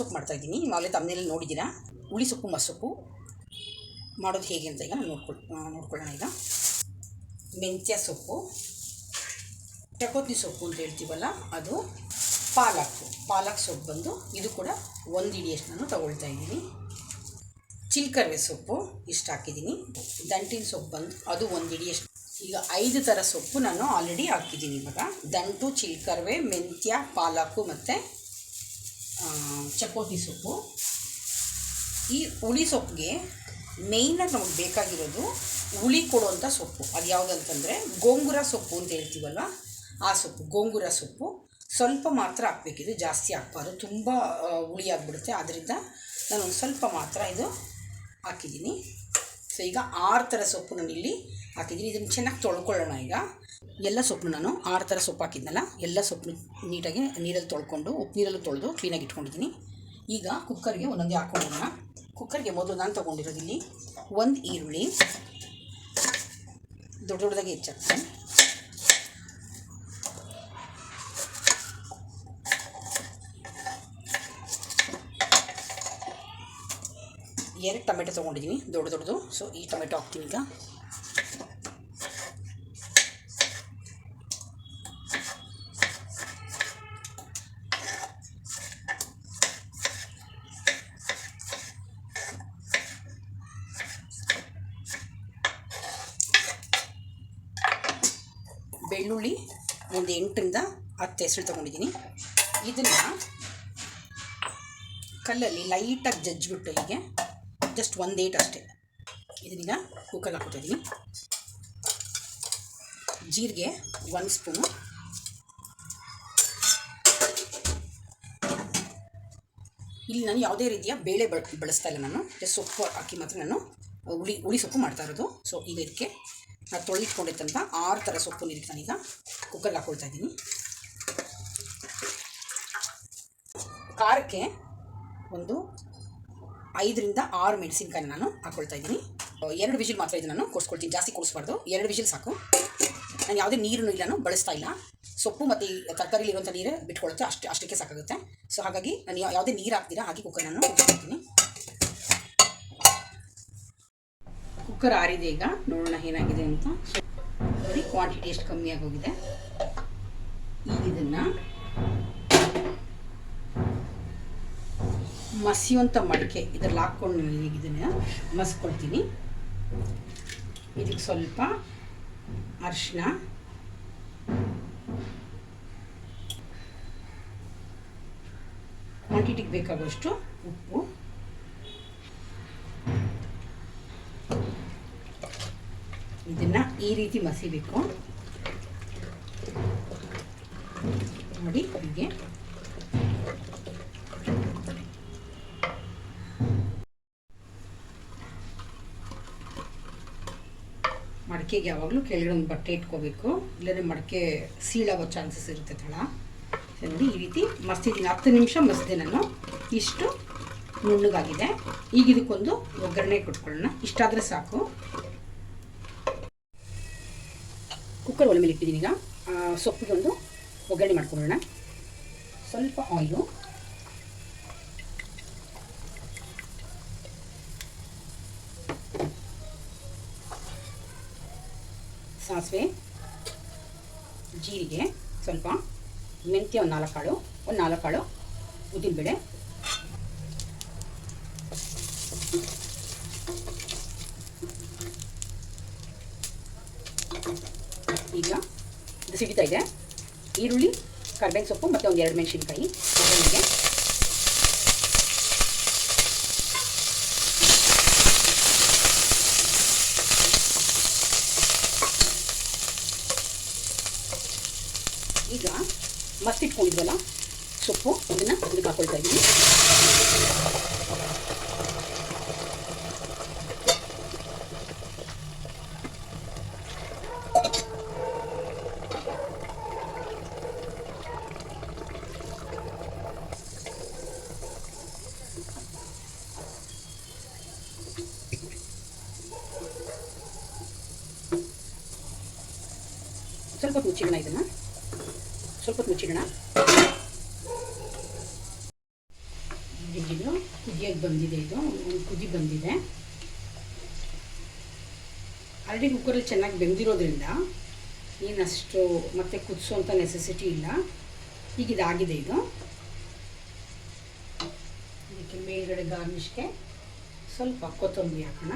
ಸೊಪ್ಪು ಮಾಡ್ತಾಯಿದ್ದೀನಿ ಆಗಲೇ ತಮ್ಮನೇಲಿ ನೋಡಿದ್ದೀರಾ? ಹುಳಿ ಸೊಪ್ಪು ಮಸೊಪ್ಪು ಮಾಡೋದು ಹೇಗೆ ಅಂತ ಈಗ ನೋಡ್ಕೊಳ್ ನೋಡ್ಕೊಳ್ಳೋಣ ಈಗ. ಮೆಂತ್ಯ ಸೊಪ್ಪು. ಚಕೋತಿ ಸೊಪ್ಪು ಅಂತ ಹೇಳ್ತೀವಲ್ಲ, ಅದು ಪಾಲಕ್. ಪಾಲಕ್ ಸೊಪ್ಪು ಬಂದು ಇದು ಕೂಡ ಒಂದು ಇಡಿಯಷ್ಟು ನಾನು ತಗೊಳ್ತಾ ಇದ್ದೀನಿ. ಚಿಲ್ಕರ್ವೆ ಸೊಪ್ಪು ಇಷ್ಟು ಹಾಕಿದ್ದೀನಿ. ದಂಟಿನ ಸೊಪ್ಪು ಬಂದು ಅದು ಒಂದು ಇಡಿಯಷ್ಟು. ಈಗ ಐದು ಥರ ಸೊಪ್ಪು ನಾನು ಆಲ್ರೆಡಿ ಹಾಕಿದ್ದೀನಿ ಇವಾಗ. ದಂಟು, ಚಿಲ್ಕರ್ವೆ, ಮೆಂತ್ಯ ಪಾಲಕ್ಕು ಮತ್ತು ಚಕೋತಿ ಸೊಪ್ಪು. ಈ ಹುಳಿ ಸೊಪ್ಪಿಗೆ ಮೇಯ್ನಾಗಿ ನಮಗೆ ಬೇಕಾಗಿರೋದು ಹುಳಿ ಕೊಡುವಂಥ ಸೊಪ್ಪು. ಅದು ಯಾವುದಂತಂದರೆ ಗೋಂಗುರ ಸೊಪ್ಪು ಅಂತ ಹೇಳ್ತೀವಲ್ಲ ಆ ಸೊಪ್ಪು, ಗೋಂಗುರ ಸೊಪ್ಪು. ಸ್ವಲ್ಪ ಮಾತ್ರ ಹಾಕ್ಬೇಕಿದು ಜಾಸ್ತಿ ಹಾಕ್ಬಾರ್ದು. ತುಂಬ ಹುಳಿ ಆಗಿಬಿಡುತ್ತೆ. ಆದ್ದರಿಂದ ನಾನು ಸ್ವಲ್ಪ ಮಾತ್ರ ಇದು ಹಾಕಿದ್ದೀನಿ. ಸೊ ಈಗ ಆರು ಥರ ಸೊಪ್ಪು ನಾನು ಇಲ್ಲಿ ಹಾಕಿದ್ದೀನಿ. ಇದನ್ನು ಚೆನ್ನಾಗಿ ತೊಳ್ಕೊಳ್ಳೋಣ ಈಗ. ಎಲ್ಲ ಸೊಪ್ಪು ನಾನು ಆರು ಥರ ಸೊಪ್ಪು ಹಾಕಿದ್ನಲ್ಲ, ಎಲ್ಲ ಸೊಪ್ಪು ನೀಟಾಗಿ ನೀರಲ್ಲಿ ತೊಳ್ಕೊಂಡು, ಉಪ್ಪು ನೀರಲ್ಲೂ ತೊಳೆದು ಕ್ಲೀನಾಗಿ ಇಟ್ಕೊಂಡಿದ್ದೀನಿ. ಈಗ ಕುಕ್ಕರ್ಗೆ ಒಂದೊಂದೇ ಹಾಕೊಂಡೋಣ ಕುಕ್ಕರ್ಗೆ ಮೊದಲು ನಾನು ತೊಗೊಂಡಿರೋದು ಇಲ್ಲಿ ಒಂದು ಈರುಳ್ಳಿ, ದೊಡ್ಡ ದೊಡ್ಡದಾಗಿ ಹೆಚ್ಚಾಗ್ತದೆ. ಎರಡು ಟೊಮೆಟೊ ತೊಗೊಂಡಿದ್ದೀನಿ, ದೊಡ್ಡ ದೊಡ್ಡದು. ಸೊ ಈ ಟೊಮೆಟೊ ಹಾಕ್ತೀನಿ ಈಗ. ಬೆಳ್ಳುಳ್ಳಿ ಒಂದು ಎಂಟರಿಂದ ಹತ್ತು ಹೆಸರು ತೊಗೊಂಡಿದ್ದೀನಿ. ಇದನ್ನು ಕಲ್ಲಲ್ಲಿ ಲೈಟಾಗಿ ಜಜ್ಜಿಬಿಟ್ಟು ಹೀಗೆ, ಜಸ್ಟ್ ಒಂದು ಏಟ್ ಅಷ್ಟೇ. ಇದನ್ನೀಗ ಕುಕ್ಕರ್ ಹಾಕ್ಕೊತಿದ್ದೀನಿ ಜೀರಿಗೆ ಒನ್ ಸ್ಪೂನು. ಇಲ್ಲಿ ನಾನು ಯಾವುದೇ ರೀತಿಯ ಬೇಳೆ ಬಳ, ಬಳಸ್ತಾ ಇಲ್ಲ ನಾನು. ಜಸ್ಟ್ ಸೊಪ್ಪು ಹಾಕಿ ಮಾತ್ರ ನಾನು ಹುಳಿ ಹುಳಿ ಸೊಪ್ಪು ಮಾಡ್ತಾ ಇರೋದು. ಸೊ ಇದಕ್ಕೆ ನಾನು ತೊಳೆದಿಟ್ಕೊಂಡಿದ್ದಂಥ ಆರು ಥರ ಸೊಪ್ಪು ನೀರಿಗೆ ನಾನೀಗ ಕುಕ್ಕರ್ಗೆ ಹಾಕೊಳ್ತಾ ಇದ್ದೀನಿ ಖಾರಕ್ಕೆ ಒಂದು ಐದರಿಂದ ಆರು ಮೆಣಸಿನ್ಕಾಯಿ ನಾನು ಹಾಕ್ಕೊಳ್ತಾ ಇದ್ದೀನಿ ಎರಡು ವಿಜಿಲ್ ಮಾತ್ರ ಇದು ನಾನು ಕೊಡಿಸ್ಕೊಳ್ತೀನಿ, ಜಾಸ್ತಿ ಕೊಡಿಸ್ಬಾರ್ದು. ಎರಡು ವಿಜಿಲ್ ಸಾಕು. ನಾನು ಯಾವುದೇ ನೀರನ್ನು ಇಲ್ಲ ಬಳಸ್ತಾ ಇಲ್ಲ. ಸೊಪ್ಪು ಮತ್ತು ಈ ತರಕಾರಿಲಿರುವಂಥ ನೀರು ಬಿಟ್ಕೊಳುತ್ತೆ ಅಷ್ಟು, ಅಷ್ಟಕ್ಕೆ ಸಾಕಾಗುತ್ತೆ. ಸೊ ಹಾಗಾಗಿ ನಾನು ಯಾವುದೇ ನೀರು ಹಾಕ್ತೀರಾ ಹಾಕಿ ಕುಕ್ಕರ್ ನಾನು ಕುದಿಸ್ಕೊಳ್ತೀನಿ ಕುಕ್ಕರ್ ಆರಿದೆ ಈಗ. ನೋಡೋಣ ಏನಾಗಿದೆ ಅಂತ. ಬರೀ ಕ್ವಾಂಟಿಟಿ ಎಷ್ಟು ಕಮ್ಮಿ ಆಗೋಗಿದೆ? ಈಗ ಇದನ್ನು ಮಸಿಯುವಂಥ ಮಡಿಕೆ, ಇದ್ರಲ್ಲಿ ಹಾಕ್ಕೊಂಡು ಇದನ್ನು ಮಸ್ಕೊಳ್ತೀನಿ. ಇದಕ್ಕೆ ಸ್ವಲ್ಪ ಅರಿಶಿನ ಕ್ವಾಂಟಿಟಿಗೆ ಬೇಕಾಗುವಷ್ಟು ಉಪ್ಪು. ಇದನ್ನು ಈ ರೀತಿ ಮಸಿಬೇಕು. ನೋಡಿ ಹೀಗೆ. ಮಡಿಕೆಗೆ ಯಾವಾಗಲೂ ಕೆಳಗಡೆ ಒಂದು ಬಟ್ಟೆ ಇಟ್ಕೋಬೇಕು. ಇಲ್ಲದ್ರೆ ಮಡಕೆ ಸೀಳಾಗೋ ಚಾನ್ಸಸ್ ಇರುತ್ತೆ ತಳ. ನೋಡಿ ಈ ರೀತಿ ಮಸ್ತಿದ್ದೀನಿ. ಹತ್ತು ನಿಮಿಷ ಮಸ್ದೆ ನಾನು. ಇಷ್ಟು ನುಣ್ಣಗಾಗಿದೆ. ಈಗ ಇದಕ್ಕೊಂದು ಒಗ್ಗರಣೆ ಕೊಟ್ಕೊಳ್ಳೋಣ. ಇಷ್ಟಾದರೆ ಸಾಕು. ಕುಕ್ಕರ್ ಒಲೆ ಮೇಲೆ ಇಟ್ಟಿದ್ದೀನಿ ಈಗ. ಸೊಪ್ಪಿಗೆ ಒಂದು ಒಗ್ಗರಣೆ ಮಾಡ್ಕೊಳ್ಳೋಣ. ಸ್ವಲ್ಪ ಆಯಿಲು ಸಾಸಿವೆ, ಜೀರಿಗೆ ಸ್ವಲ್ಪ, ಮೆಂತ್ಯ ಒಂದು ನಾಲ್ಕು ಕಾಳು ಒಂದು ನಾಲ್ಕು ಕಾಳು ಉದ್ದಿನಬೇಳೆ. ಈಗ ಇದು ಸಿಡಿತಾ ಇದೆ. ಈರುಳ್ಳಿ, ಕರ್ಬೇವಿನ ಸೊಪ್ಪು ಮತ್ತು ಒಂದು ಎರಡು ಮೆಣಸಿನ್ಕಾಯಿ. ಒಗ್ಗರಣೆಗೆ ಈಗ ಮಸ್ತಿಟ್ಕೊಂಡಿದ್ವಲ್ಲ ಸೊಪ್ಪು ಅದನ್ನು ಇದಕ್ಕೆ ಹಾಕೊಳ್ತಾ ಇದ್ದೀನಿ. ಸ್ವಲ್ಪ ಮುಚ್ಚಿಡೋಣ ಇದನ್ನು. ಸ್ವಲ್ಪ ಹೊತ್ತು ಮುಚ್ಚಿಡೋಣ ಕುದಿಯೋಕ್ಕೆ ಬಂದಿದೆ ಇದು. ಒಂದು ಕುದಿ ಬಂದಿದೆ. ಆಲ್ರೆಡಿ ಕುಕ್ಕರಲ್ಲಿ ಚೆನ್ನಾಗಿ ಬೆಂದಿರೋದ್ರಿಂದ ಏನಷ್ಟು ಮತ್ತೆ ಕುದಿಸುವಂಥ ನೆಸೆಸಿಟಿ ಇಲ್ಲ. ಈಗ ಇದಾಗಿದೆ ಇದು. ಇದಕ್ಕೆ ಮೇಲ್ಗಡೆ ಗಾರ್ನಿಷ್ಗೆ ಸ್ವಲ್ಪ ಕೊತ್ತಂಬರಿ ಹಾಕೋಣ.